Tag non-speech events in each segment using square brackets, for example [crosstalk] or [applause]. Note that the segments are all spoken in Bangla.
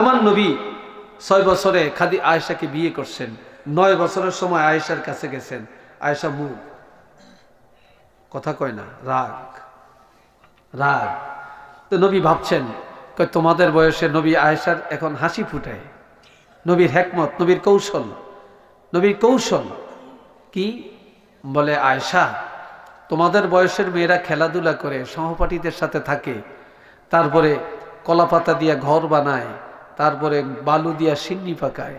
আমার নবী ছয় বছরে খাদি আয়েশাকে বিয়ে করছেন। নয় বছরের সময় আয়েশার কাছে গেছেন। আয়েশা মুখ। কথা কয় না, রাগ। রাগ। তো নবী ভাবছেন তোমাদের বয়সে নবী আয়েশার এখন হাসি ফুটায়। নবীর হেকমত, নবীর কৌশল। নবীর কৌশল কি? বলে, আয়েশা, তোমাদের বয়সের মেয়েরা খেলাধুলা করে সহপাঠীদের সাথে থাকে, তারপরে কলাপাতা দিয়ে ঘর বানায় তারপরে বালু দিয়া সিন্নি পাকায়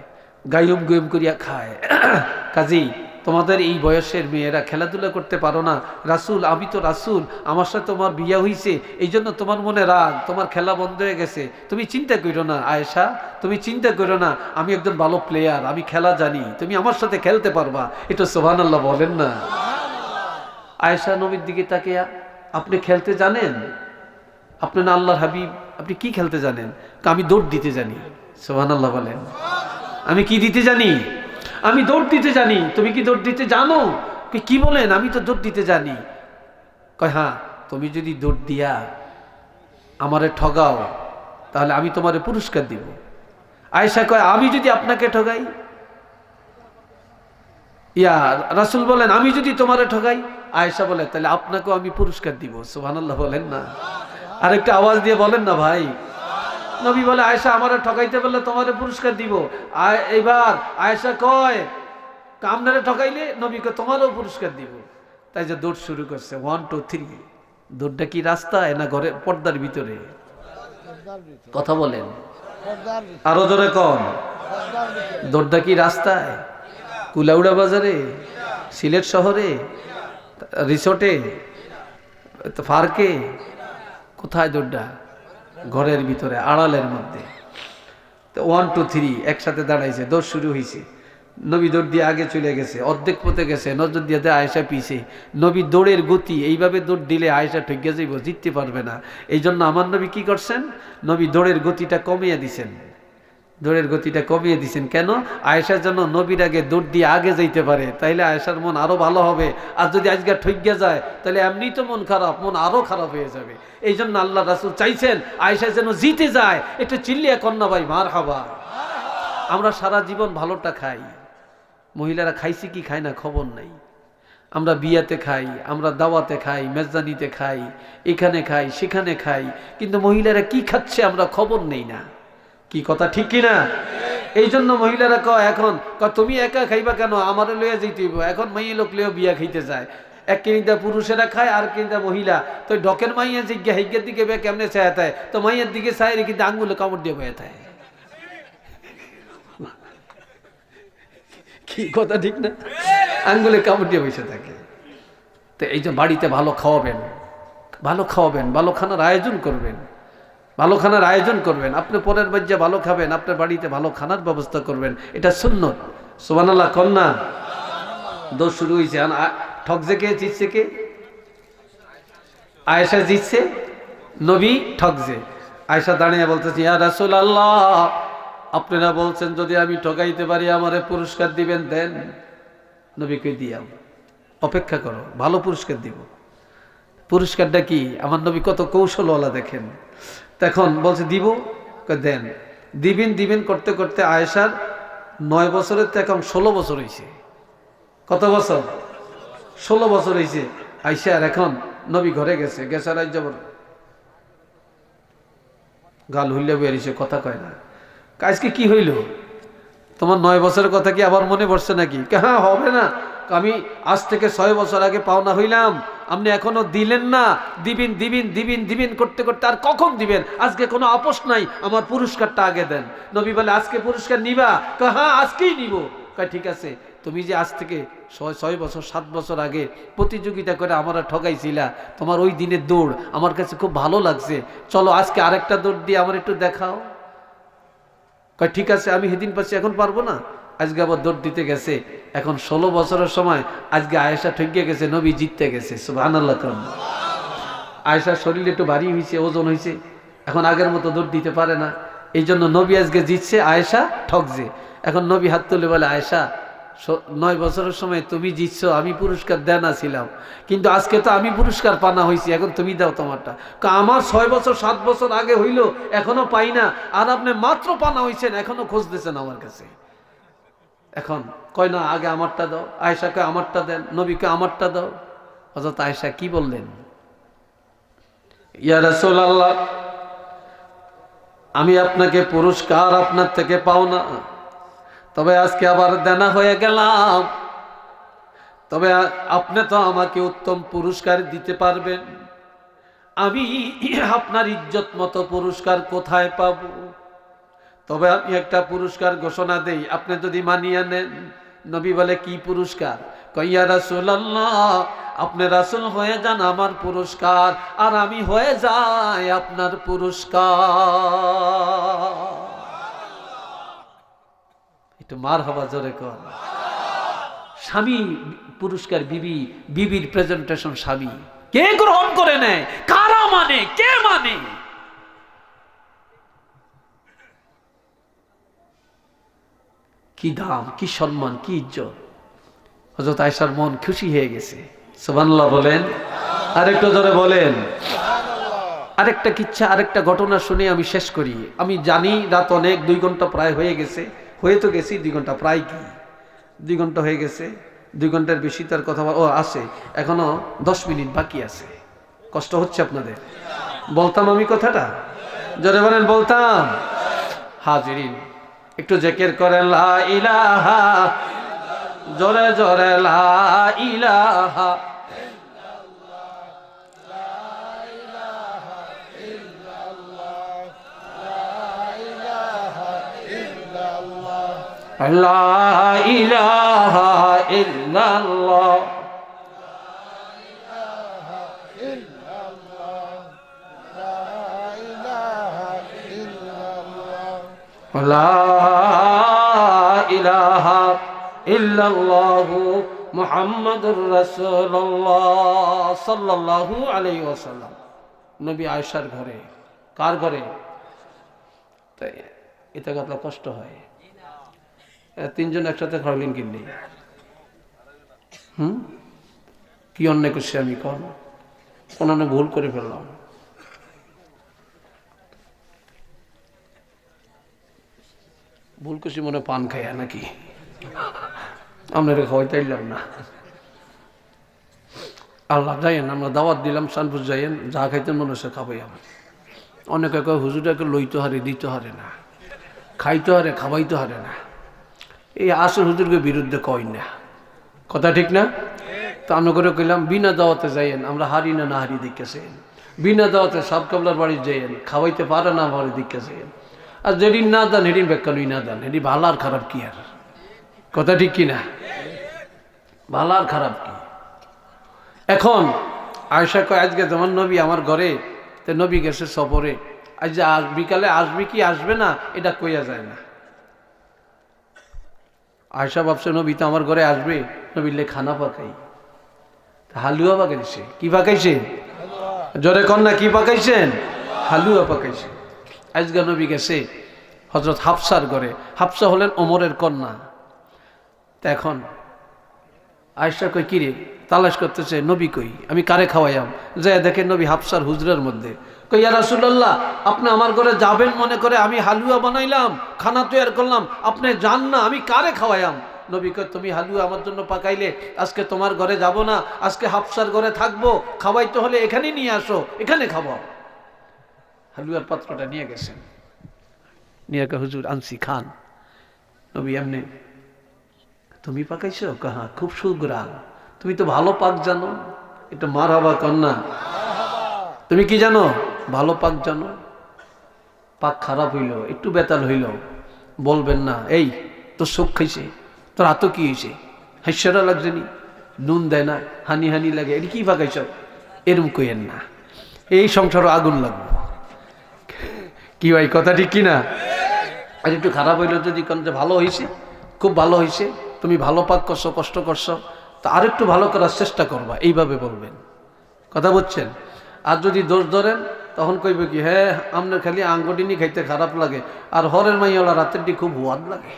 গায়ুম গুয়ুম করিয়া খায়। [clears throat] কাজেই তোমাদের এই বয়সের মেয়েরা খেলাধুলা করতে পারো না। রাসুল আমি তো রাসুল আমার সাথে তোমার বিয়া হইছে এই জন্য তোমার মনে রাগ তোমার খেলা বন্ধ হয়ে গেছে। তুমি চিন্তা করো না আয়েশা তুমি চিন্তা করো না আমি একজন ভালো প্লেয়ার আমি খেলা জানি তুমি আমার সাথে খেলতে পারবা। এটা সোহান আল্লাহ বলেন না। আয়েশা নবীর দিকে তাকে আপনি খেলতে জানেন? আপনি না আল্লাহর হাবিব আপনি কি খেলতে জানেন? আমি দৌড় দিতে জানি। সোহান আল্লাহ বলেন। আমি কি দিতে জানি? আমি দৌড় দিতে জানি। তুমি কি দৌড় দিতে জানো? কি বলেন? আমি তো দৌড় দিতে জানি। কয় হ্যাঁ তুমি যদি দৌড় দিয়া আমারে ঠগাও, তাহলে আমি তোমারে পুরস্কার দিব। আয়েশা কয়, আমি যদি আপনাকে ঠগাই? ইয়া রাসুল বলেন, আমি যদি তোমারে ঠগাই? আয়েশা বলে, তাহলে আপনাকেও আমি পুরস্কার দিব। সুবহানাল্লাহ বলেন না। আরেকটা আওয়াজ দিয়ে বলেন না ভাই। নবী বলে, আয়েশা, আমারে ঠকাইতে বললে তোমারে পুরস্কার দিব। এইবার আয়েশা কয়, কামনারে ঠকাইলে নবীকে তোমারও পুরস্কার দিব। তাই যে দৌড় শুরু করছে। ওয়ান টু থ্রি দৌড়টা কি রাস্তায় না ঘরে, পর্দার ভিতরে? কথা বলেন। আরও জোরে কন। দৌড়টা কি রাস্তায়? কুলাউড়া বাজারে? সিলেট শহরে? রিসোর্টে? পার্কে? কোথায় দৌড়টা? ঘরের ভিতরে, আড়ালের মধ্যে। তো ওয়ান টু থ্রি একসাথে দাঁড়াইছে দৌড় শুরু হয়েছে নবী দৌড় দিয়ে আগে চলে গেছে, অর্ধেক পথে গেছে, নজর দিয়ে আয়েশা পিছে। নবী দৌড়ের গতি, এইভাবে দৌড় দিলে আয়েশা ঠেকে যাইব, জিততে পারবে না। এই জন্য আমার নবী কি করছেন? নবী দৌড়ের গতিটা কমিয়ে দিছেন। দৌড়ের গতিটা কমিয়ে দিছেন। কেন? আয়েশার জন্য নবীর আগে দৌড় দিয়ে আগে যাইতে পারে। তাইলে আয়েশার মন আরও ভালো হবে। আর যদি আজকে ঠইগিয়া যায় তাহলে এমনি তো মন খারাপ, মন আরও খারাপ হয়ে যাবে। এই জন্য আল্লাহ রাসুল চাইছেন আয়েশা যেন জিতে যায়। একটু চিল্লিয়া কন্যা ভাই মার হাবা আমরা সারা জীবন ভালোটা খাই। মহিলারা খাইছি কি খায় না খবর নাই। আমরা বিয়াতে খাই, আমরা দাওয়াতে খাই, মেজদানিতে খাই, এখানে খাই, সেখানে খাই। কিন্তু মহিলারা কি খাচ্ছে আমরা খবর নেই না। কি কথা, ঠিক কি না? এই জন্য মহিলারা ক এখন তুমি একা খাইবা কেন? আমারও লইয়া যেতে এখন মাইয়ে লোক লইয়া বিয়া খাইতে যায়। এক কিনিতা পুরুষেরা খায়, আর কিনিতা মহিলা। তো ডকের মাইয়া জিজ্ঞা হিজ্ঞের দিকে বে কেমনে চায় তাই? তো মাইয়ের দিকে চায় কিন্তু আঙ্গুলে কামড় দিয়ে বয়ে থাকে কি কথা, ঠিক না? আঙ্গুলে কামড় দিয়ে বসে থাকে। তো এই যে বাড়িতে ভালো খাওয়াবেন ভালো খাওয়াবেন, ভালো খানার আয়োজন করবেন। ভালো খানার আয়োজন করবেন, আপনি পরের বাজ্যে ভালো খাবেন, আপনার বাড়িতে ভালো খানার ব্যবস্থা করবেন, এটা সুন্নত। সোবানাল্লাহ কন্যা দোষ শুরু হয়েছে ঠকছে কে, জিতছে কে? আয়েশা জিতছে, নবী ঠকছে। আয়েশা দাঁড়িয়ে বলতেছে, ইয়া রাসুল আল্লাহ আপনারা বলছেন যদি আমি ঠকাইতে পারি, আমারে পুরস্কার দিবেন, দেন। নবীকে দিয়াম অপেক্ষা করো, ভালো পুরস্কার দিব। পুরস্কারটা কি? আমার নবী কত কৌশলওয়ালা দেখেন। তখন বলছে, দিব? দেন। দিবিন দিবিন করতে করতে আয়েশার নয় বছরের তো এখন ষোলো বছর হয়েছে কত বছর? ষোলো বছর হয়েছে আইসার এখন নবী ঘরে গেছে গেছে রাজ্য গাল হইলে বেরিয়েছে কথা কয় না। আজকে কি হইল? তোমার নয় বছরের কথা কি আবার মনে পড়ছে নাকি? হ্যাঁ হবে না। আমি আজ থেকে ছয় বছর আগে পাওনা হইলাম। আপনি এখনও দিলেন না। দিবিন দিবিন দিবিন দিবিন করতে করতে আর কখন দিবেন? আজকে কোনো আপোষ নাই। আমার পুরস্কারটা আগে দেন। নবী বলে, আজকে পুরস্কার নিবা? হ্যাঁ আজকেই নিব। ঠিক আছে। তুমি যে আজ থেকে ছয় ছয় বছর, সাত বছর আগে প্রতিযোগিতা করে আমরা ঠকাইছিলা তোমার ওই দিনের দৌড় আমার কাছে খুব ভালো লাগছে। চলো, আজকে আরেকটা দৌড় দিয়ে আমার একটু দেখাও। কয় ঠিক আছে, আমি সেদিন পাচ্ছি, এখন পারব না। আজকে আবার দৌড় দিতে গেছে। এখন ষোলো বছরের সময় আজকে আয়েশা ঠকিয়ে গেছে, নবী জিততে গেছে সুবাহ আল্লাহ আয়েশার শরীর একটু ভারী হয়েছে ওজন হয়েছে এখন আগের মতো দৌড় দিতে পারে না। এই জন্য নবী আজকে জিতছে, আয়েশা ঠকছে এখন নবী হাত তুলে বলে, আয়েশা নয় বছরের সময় তুমি জিতছো, আমি পুরস্কার দেনা ছিলাম। কিন্তু আজকে তো আমি পুরস্কার পানা হয়েছি এখন তুমি দাও তোমারটা। আমার ছয় বছর, সাত বছর আগে হইল, এখনও পাই না। আর আপনি মাত্র পানা হয়েছেন এখনও খুঁজতেছেন আমার কাছে। এখন কয় না, আগে আমারটা দাও আয়সাকে আমারটা দেন, নবীকে আমারটা দাও। হজরত আয়সা কি বললেন? ইয়া আমি আপনাকে পুরস্কার আপনার থেকে পাও না। তবে আজকে আবার দেনা হয়ে গেলাম। তবে আপনি তো আমাকে উত্তম পুরস্কার দিতে পারবেন। আমি আপনার ইজ্জত মতো পুরস্কার কোথায় পাব? তবে আমি একটা পুরস্কার ঘোষণা দেই। আপনি যদি মানিয়ে নেন, নবী বলে, কি পুরস্কার? কইয়া রাসূলুল্লাহ, আপনি রাসূল হয়ে যান আমার পুরস্কার, আর আমি হয়ে যাই আপনার পুরস্কার। মার হবা জোরে কর স্বামী পুরস্কার বিবি, বিবির প্রেজেন্টেশন স্বামী। কে গ্রহণ করে নেয়? কারা মানে? কে মানে? কি দাম, কি সম্মান, কি ইজ্জত? হজরত আয়সার মন খুশি হয়ে গেছে। সুবহানাল্লাহ বলেন। আরেকটু ধরে বলেন। আরেকটা কিচ্ছা, আরেকটা ঘটনা শুনে আমি শেষ করি। আমি জানি রাত অনেক, দুই ঘণ্টা প্রায় হয়ে গেছে। হয়ে তো গেছি, দুই ঘণ্টা প্রায় কি? দুই ঘণ্টা হয়ে গেছে, দুই ঘণ্টার বেশি তার কথা ও, আছে। এখনও দশ মিনিট বাকি আছে। কষ্ট হচ্ছে আপনাদের। বলতাম আমি কথাটা? জোরে বলেন, বলতাম। হাজিরিন। একটু জেকের করে লা ইলাহা জোরে জোরে লা ইলাহা। লা ইলাহা ইল্লাল্লাহ। লা নবী আয়েশার ঘরে, কার ঘরে? তাই এতে কথা কষ্ট হয়। তিনজন একসাথে ঘরলেন কিনলি হম? কি অন্যায় করছি আমি কন? অন্য ভুল করে ফেললাম। ভুল করছি মনে পান খাইয়া নাকি? আপনারা খাওয়াইতে ইলাম না। আল্লাহ যাইয়েন, আমরা দাওয়াত দিলাম সানপুর যাইয়েন, যা খাইতেন মনে হচ্ছে খাবাই আমার। অনেকে কয় হুজুরটাকে লইতে হারে, দিতে হারে না। খাইতে হারে, খাওয়াইতে হারে না। এই আসল হুজুরকে বিরুদ্ধে কই না। কথা ঠিক না? তো আমরা করে কইলাম, বিনা দাওয়াতে যাইয়েন, আমরা হারি না না হারি দেখেছেন বিনা দাওয়াতে সব কাবলার বাড়ি যাইয়েন, খাওয়াইতে পারে না বাড়ি দেখেছেন আর যেদিন না দেন হেদিন বেকানুই না দেন। হেডি ভালো আর খারাপ কি আর? কথা ঠিক কি না ভালো আর খারাপ কি? এখন আয়সা কয়, আজকে তোমার নবী আমার ঘরে, তো নবী গেছে সফরে। আজ যে আস, বিকালে আসবে কি আসবে না, এটা কইয়া যায় না। আয়সা ভাবছে, নবী তো আমার ঘরে আসবে নবীলে খানা পাকাই। হালুয়া পাকাইছে। কি পাকাইছে? জোরে কন্যা কি পাকাইছেন? হালুয়া পাকাইছে। আজকে নবী গেছে হজরত হাফসার ঘরে। হাফসা হলেন ওমরের কন্যা। এখন আয়সা কই কিরে, তালাশ করতেছে, নবী কই? আমি কারে খাওয়াইয়াম? যে দেখেন নবী হাফসার হুজরার মধ্যে। কই ইয়া রাসূলুল্লাহ, আপনি আমার ঘরে যাবেন মনে করে আমি হালুয়া বানাইলাম, খানা তৈরি করলাম, আপনি যান না, আমি কারে খাওয়াইয়াম? নবী কই তুমি হালুয়া আমার জন্য পাকাইলে, আজকে তোমার ঘরে যাব না, আজকে হাফসার ঘরে থাকব, খাওয়াইতে হলে এখানে নিয়ে আসো, এখানে খাব। হালুয়ার পাত্রটা নিয়ে গেছেন। নিয়ে কে হুজুর আনসি খান। নবী এমনি, তুমি পাকাইছো? কাহা খুব সুগ্রাম। তুমি তো ভালো পাক জানো। এটা মার হবা কন্যা। তুমি কি জানো? ভালো পাক জানো। পাক খারাপ হইল, একটু বেতাল হইল। বলবেন না। এই, তোর চোখ খাইছে, তোর হাতও কি হয়েছে হাস্যরা লাগছে নি। নুন দেয় না, হানি হানি লাগে। এটা কি পাকাইছ? এরম কইয়েন না। এই সংসারও আগুন লাগবে। কি ভাই, কথা ঠিক কিনা? আর একটু খারাপ হইল যদি কোন যে ভালো হয়েছে খুব ভালো হয়েছে তুমি ভালো পাক করছ, কষ্ট করছ, তা আর একটু ভালো করার চেষ্টা করবা, এইভাবে বলবেন। কথা বুঝছেন? আর যদি দোষ ধরেন, তখন কইবে কি হ্যাঁ আপনার খালি আঙ্গুটিনি খাইতে খারাপ লাগে, আর হরের মাইয়ালা রাতেরটি খুব হুয়াদ লাগে।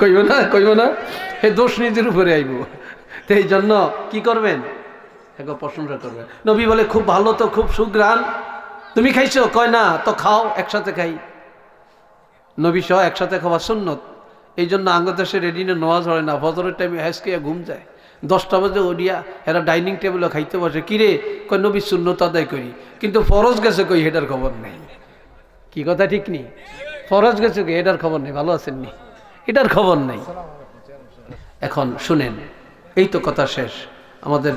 কইব না কইব না? হে দোষ নিজের উপরে আইব। তো এই জন্য কি করবেন? একবার প্রশংসা করবেন। নবী বলে, খুব ভালো তো, খুব সুগ্রাণ। তুমি খাইছো? কয় না, তো খাও, একসাথে খাই। নবী সহ একসাথে খাওয়া সুন্নত। এই জন্য আঙ্গদেশে রেডিনে নেওয়া হয় না। ফজরের টাইমে হ্যাসকিয়া ঘুম যায়। দশটা বাজে ওডিয়া এরা ডাইনিং টেবিলে খাইতে বসে। কিরে? কই নবী শূন্যত আদায় করি। কিন্তু ফরজ গেছে কই হেটার খবর নেই। কি কথা, ঠিক নেই ফরজ গেছে কই এটার খবর নেই। ভালো আছেন নি? এটার খবর নেই। এখন শুনেন, এই তো কথা শেষ। আমাদের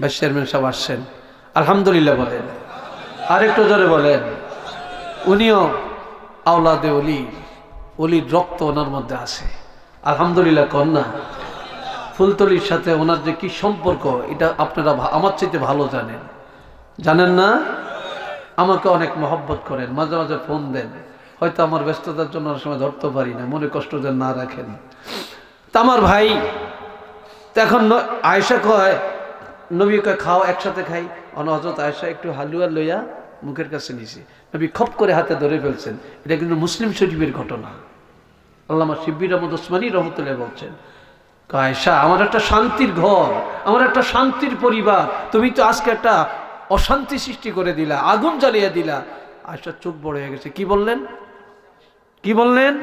ভাইস চেয়ারম্যান সাহেব আসছেন। আলহামদুলিল্লাহ বলেন। আরেকটু জোরে বলেন। উনিও আওলাদে অলি অলির রক্ত ওনার মধ্যে আছে। আলহামদুলিল্লাহ কন্যা ফুলতলির সাথে ওনার যে কি সম্পর্ক, এটা আপনারা আমার চাইতে ভালো জানেন। জানেন না? আমাকে অনেক মহব্বত করেন, মাঝে মাঝে ফোন দেন। হয়তো আমার ব্যস্ততার জন্য অনেক সময় ধরতে পারি না, মনে কষ্ট যেন না রাখেন। তা আমার ভাই এখন আয়েশা কয় নবী কয় খাও, একসাথে খাই। অন হজরত আয়েশা একটু হালুয়া লইয়া মুখের কাছে নিছি। নবী খপ করে হাতে ধরে ফেলছেন। এটা কিন্তু মুসলিম শরীফের ঘটনা। আল্লামা শিব্বির আহমদ ওসমানী রহমতুল্লাহ বলছেন আয়েশা, আমার একটা শান্তির ঘর, আমার একটা শান্তির পরিবার, তুমি তো আজকে একটা অশান্তি সৃষ্টি করে দিলা, আগুন জ্বালিয়ে দিলা। আয়েশা চোখ বড় হয়ে গেছে। কি বললেন? কি বললেন?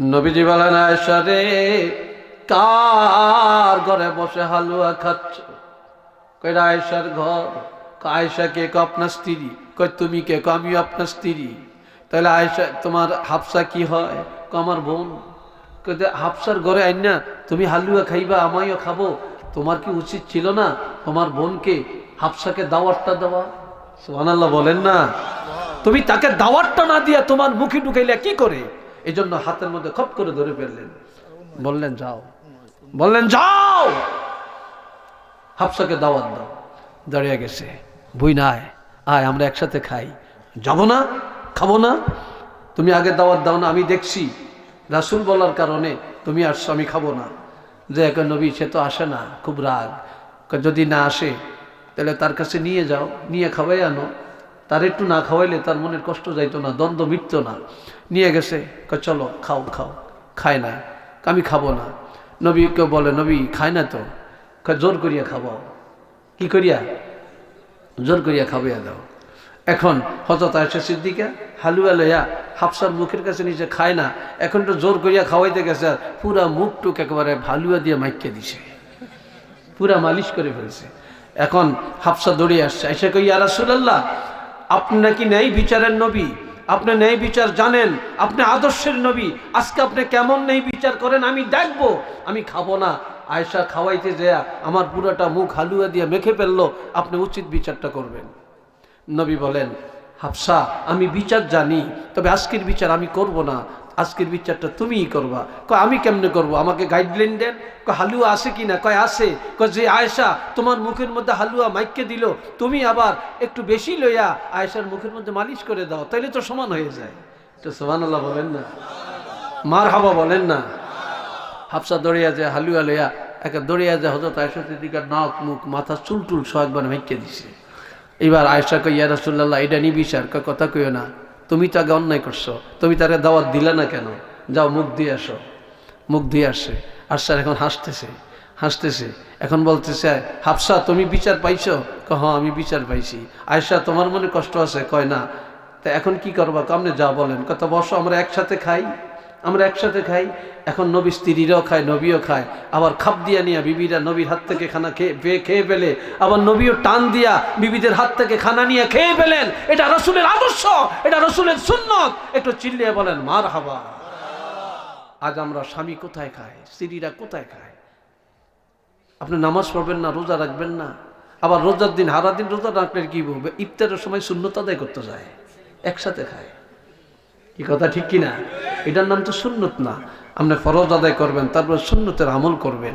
নবীজি বলেন, আয়েশা রে, কার ঘরে বসে হালুয়া খাচ্ছ? কই আয়েশার ঘর কয়, আয়েশা কে কো আপনার স্ত্রী? কই তুমি কে কো? আমিও আপনার স্ত্রী। তাহলে আয়েশা তোমার হাফসা কি হয়? কো আমার বোন। হাফসার ঘরে আইন না তুমি হালুয়া খাইবা আমিও খাব। তোমার কি উচিত ছিল না তোমার বোনকে হাফসাকে দাওয়াতটা দেওয়া? সুবহানাল্লাহ বলেন না। তুমি তাকে দাওয়াতটা না দিয়া তোমার মুখে ঢুকাইলে কি করে? এই জন্য হাতের মধ্যে খপ করে ধরে ফেললেন। বললেন যাও। বললেন যাও। হাফসাকে দাওয়াত দাও। দাঁড়িয়ে গেছে। বুই নাই। আয়, আমরা একসাথে খাই। যাব না? খাব না? তুমি আগে দাওয়াত দাও না, আমি দেখছি। রাসুল বলার কারণে তুমি আসছো, আমি খাব না। যে এক নবী, সে তো আসে না, খুব রাগ। যদি না আসে, তাহলে তার কাছে নিয়ে যাও, নিয়ে খাওয়াই আনো। তার একটু না খাওয়াইলে তার মনের কষ্ট যাইতো না, দ্বন্দ্ব মিটত না। নিয়ে গেছে চলো, খাও খাও। খায় না আমি খাব না। নবীকে বলে, নবী, খায় না তো? জোর করিয়া খাবাও কি করিয়া? জোর করিয়া খাবাইয়া দাও। এখন হজরত আয়সা সিদ্দিকা হালুয়া লইয়া হাফসার মুখের কাছে নিচে খায় না, এখন তো জোর করিয়া খাওয়াইতে গেছে পুরা মুখ টুক একেবারে হালুয়া দিয়ে মাইকে দিছে। পুরা মালিশ করে ফেলছে। এখন হাফসা দৌড়ে আসছে এসে কই রাসূলুল্লাহ, আপনি নাকি ন্যায় বিচারের নবী? আপনি ন্যায় বিচার জানেন? আপনি আদর্শের নবী? আজকে আপনি কেমন ন্যায় বিচার করেন? আমি দেখব। আমি খাব না। আয়সা খাওয়াইতে যায় আমার পুরাটা মুখ হালুয়া দিয়ে মেখে ফেলল। আপনি উচিত বিচারটা করবেন। নবী বলেন, হাফসা, আমি বিচার জানি, তবে আজকের বিচার আমি করব না। আজকের বিচারটা তুমিই করবা। কয়, আমি কেমনে করব? আমাকে গাইডলাইন দেন। কয়, হালুয়া আছে কি না কয়, আছে। কয়, যে আয়েশা তোমার মুখের মধ্যে হালুয়া মাইককে দিল, তুমি আবার একটু বেশি লইয়া আয়েশার মুখের মধ্যে মালিশ করে দাও, তাইলে তো সমান হয়ে যায়। তো সমান আল্লাহ বলেন না। মার হাবা বলেন না। হাফসা দড়িয়া যায় হালুয়া লইয়া, একে দড়িয়া যায় হজরত আয়সা দিদিকার নাক, মুখ, মাথা, চুল, টুল সব একবার মাইকে দিছে। এবার আয়সা কই ইয়া রাসুল্লাহ এটা নি বিচার কয়, কথা কইও না। তুমি তো আগে অন্যায় করছ। তুমি তাকে দাওয়াত দিলে না কেন? যাও, মুখ দিয়ে আসো। মুখ দিয়ে আসছে আর স্যার এখন হাসতেছে হাসতেছে। এখন বলতেছে, হাফসা, তুমি বিচার পাইছো? কহ হ্যাঁ আমি বিচার পাইছি। আয়সা তোমার মনে কষ্ট আছে? কয়, না। তা এখন কি করবা? কামনে যা বলেন? কত বসো, আমরা একসাথে খাই। আমরা একসাথে খাই, এখন নবী স্ত্রীরাও খায়, নবীও খায়। আবার খাপ দিয়া নিয়া বিবিরা নবীর হাত থেকে খানা খেয়ে খেয়ে ফেলে। আবার নবীও টান দিয়া বিবিদের হাত থেকে খানা নিয়ে খেয়ে ফেলেন। এটা রসুলের আদর্শ, এটা রসুলের সুন্নত। একটু চিল্লিয়ে বলেন মার হাবা আজ আমরা স্বামী কোথায় খায়, স্ত্রীরা কোথায় খায়? আপনি নামাজ পড়বেন না, রোজা রাখবেন না। আবার রোজার দিন হারা দিন রোজা রাখলে কি বলবে? ইফতারের সময় শূন্যত আদায় করতে যায়, একসাথে খায়। কি কথা ঠিক কিনা? এটার নাম তো সুন্নত না। আপনি ফরজ আদায় করবেন, তারপর সুন্নতের আমল করবেন।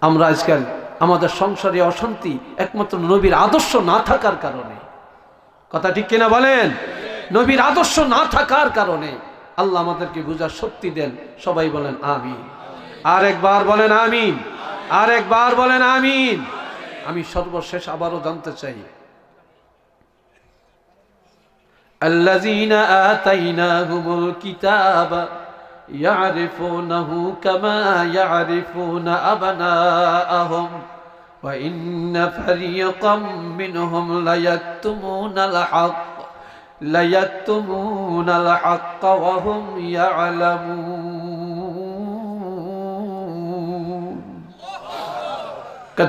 আমরা আজকাল আমাদের সংসারে অশান্তি একমাত্র নবীর আদর্শ না থাকার কারণে। কথা ঠিক কিনা বলেন? নবীর আদর্শ না থাকার কারণে আল্লাহ আমাদেরকে বুঝার শক্তি দেন। সবাই বলেন আমিন। আর একবার বলেন আমিন। আর একবার বলেন আমিন। আমি সর্বশেষ আবারও জানতে চাই। الذين آتيناهم الكتاب يعرفونه كما يعرفون أبناءهم وإن فريقا منهم ليكتمون الحق ليكتمون الحق وهم يعلمون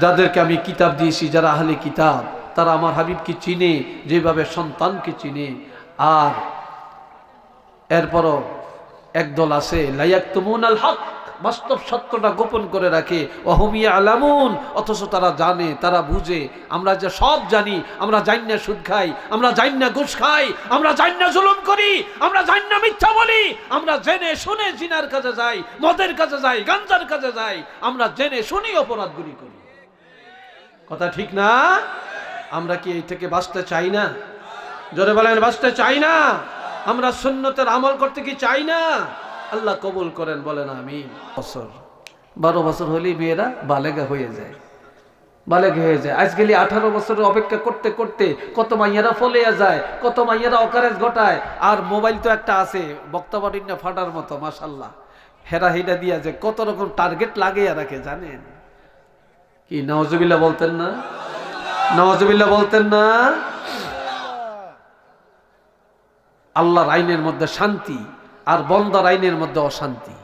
যাদেরকে আমি কিতাব দিয়েছি যারা আহলে কিতাব তারা আমার হাবিবকে চিনে যেভাবে সন্তানকে চিনে আর এরপরও একদল আছে, লাইয়াক্তুমুন আল হক বাস্তব সত্যটা গোপন করে রাখে। অহমিয়া আলামুন অথচ তারা জানে, তারা বুঝে। আমরা যে সব জানি, আমরা জানি না সুদ খাই, আমরা জানি না ঘুষ খাই, আমরা জানি না জুলুম করি, আমরা জানি না মিথ্যা বলি, আমরা জেনে শুনে জিনার কাছে যাই, মদের কাছে যাই, গাঞ্জার কাছে যাই, আমরা জেনে শুনি অপরাধগুলি করি। কথা ঠিক না? আমরা কি এই থেকে বাঁচতে চাই না? জোরে বলেন, বাঁচতে চাই না। আমরা সুন্নতের আমল করতে কি চাই না? আল্লাহ কবুল করেন, বলেন আমি বছর, বারো বছর হলেই মেয়েরা বালেগা হয়ে যায়। বালেগ হয়ে যায়। আজকালি আঠারো বছরের অপেক্ষা করতে করতে কত মাইয়ারা ফলিয়া যায়, কত মাইয়ারা অকারেজ ঘটায়। আর মোবাইল তো একটা আছে, বক্তাবাড়ির না ফাটার মতো মাসাল্লাহ হেরা হেরা দিয়া যে কত রকম টার্গেট লাগিয়ে রাখে, জানেন? কি নওয়াজবিল্লা বলতেন না? নওয়াজবিল্লা বলতেন না? আল্লাহর আইনের মধ্যে শান্তি আর বন্দার আইনের মধ্যে অশান্তি।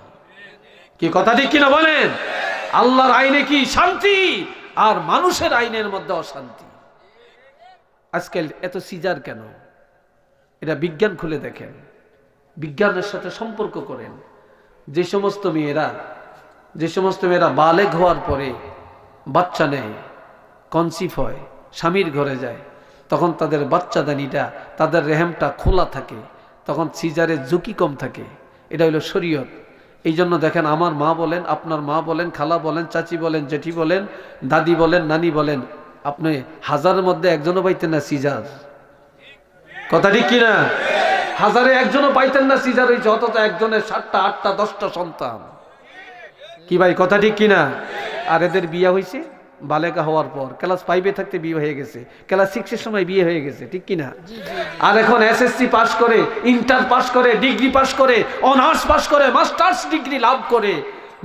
কি কথা ঠিক কিনা বলেন? আল্লাহর আইনে কি শান্তি আর মানুষের আইনের মধ্যে অশান্তি? আজকাল এত সিজার কেন? এটা বিজ্ঞান খুলে দেখেন, বিজ্ঞানের সাথে সম্পর্ক করেন। যে সমস্ত মেয়েরা, যে সমস্ত মেয়েরা বালেগ হওয়ার পরে বাচ্চা নেয় কনসিভ হয়, স্বামীর ঘরে যায়। তখন তাদের বাচ্চাদানিটা তাদের রেহেমটা খোলা থাকে, তখন সিজারের ঝুঁকি কম থাকে। এটা হলো শরীয়ত। এই জন্য দেখেন আমার মা বলেন, আপনার মা বলেন, খালা বলেন, চাচি বলেন, জেঠি বলেন, দাদি বলেন, নানি বলেন, আপনি হাজারের মধ্যে একজনও পাইতেন না সিজার। কথা ঠিক কিনা? হাজারে একজনও পাইতেন না সিজার হয়েছে অথচ একজনের সাতটা, আটটা, দশটা সন্তান। কি ভাই, কথা ঠিক কিনা? আর এদের বিয়ে হয়েছে বালেকা হওয়ার পর ক্লাস ফাইভে থাকতে বিয়ে হয়ে গেছে ক্লাস সিক্সের সময় বিয়ে হয়ে গেছে ঠিক কিনা? আর এখন এসএসসি পাস করে ইন্টার পাস করে ডিগ্রি পাস করে অনার্স পাস করে মাস্টার্স ডিগ্রি লাভ করে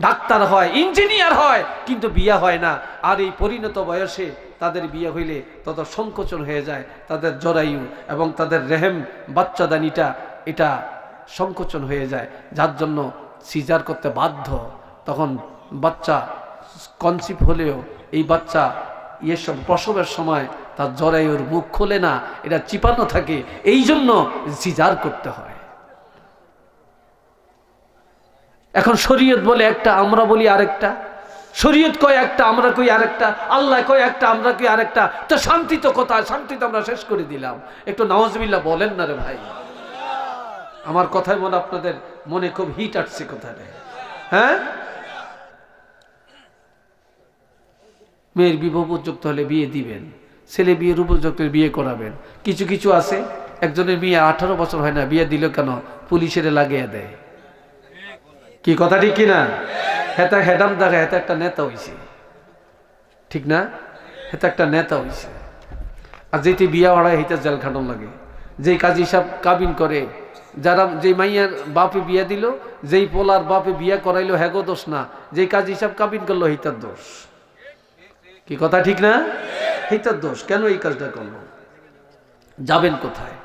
ডাক্তার হয় ইঞ্জিনিয়ার হয় কিন্তু বিয়ে হয় না। আর এই পরিণত বয়সে তাদের বিয়ে হইলে তত সংকোচন হয়ে যায় তাদের জরায়ু এবং তাদের রেহেম বাচ্চাদানিটা এটা সংকোচন হয়ে যায়। যার জন্য সিজার করতে বাধ্য। তখন বাচ্চা কনসিভ হলেও এই বাচ্চা ইয়ে সব প্রসবের সময় তার জরায়ুর মুখ খোলে না, এটা চিপানো থাকে, এই জন্য সিজার করতে হয়। এখন শরীয়ত বলে একটা, আমরা বলি আরেকটা। শরীয়ত কয় একটা, আমরা কই আরেকটা। আল্লাহ কয় একটা, আমরা কই আরেকটা। তো শান্তি তো কোথায়? শান্তি তো আমরা শেষ করে দিলাম। একটু নওয়াজবিল্লা বলেন না রে ভাই। আমার কথায় মনে আপনাদের মনে খুব হিট আসছে কোথায় হ্যাঁ? মেয়ের বিবাহ উপযুক্ত হলে বিয়ে দিবেন। ছেলে বিয়ের উপযুক্ত বিয়ে করাবেন। কিছু কিছু আছে, একজনের মেয়ে আঠারো বছর হয় না, বিয়ে দিল কেন? পুলিশের লাগিয়ে দেয়। কি কথা, ঠিক কিনা? হেতা হেডাম দেখা হেতা একটা নেতা হইছে। ঠিক না? হেতা একটা নেতা হইছে। আর যেটি বিয়া হড়ায় হেতে জেল খাটন লাগে। যেই কাজী সাহেব কাবিন করে, যারা যেই মাইয়ার বাপে বিয়া দিল, যেই পোলার বাপে বিয়া করাইলো হ্যাগো দোষ না। যেই কাজী সাহেব কাবিন করল হিতার দোষ। কি কথা ঠিক না? এইটার দোষ। কেন এই কাজটা করল? যাবেন কোথায়?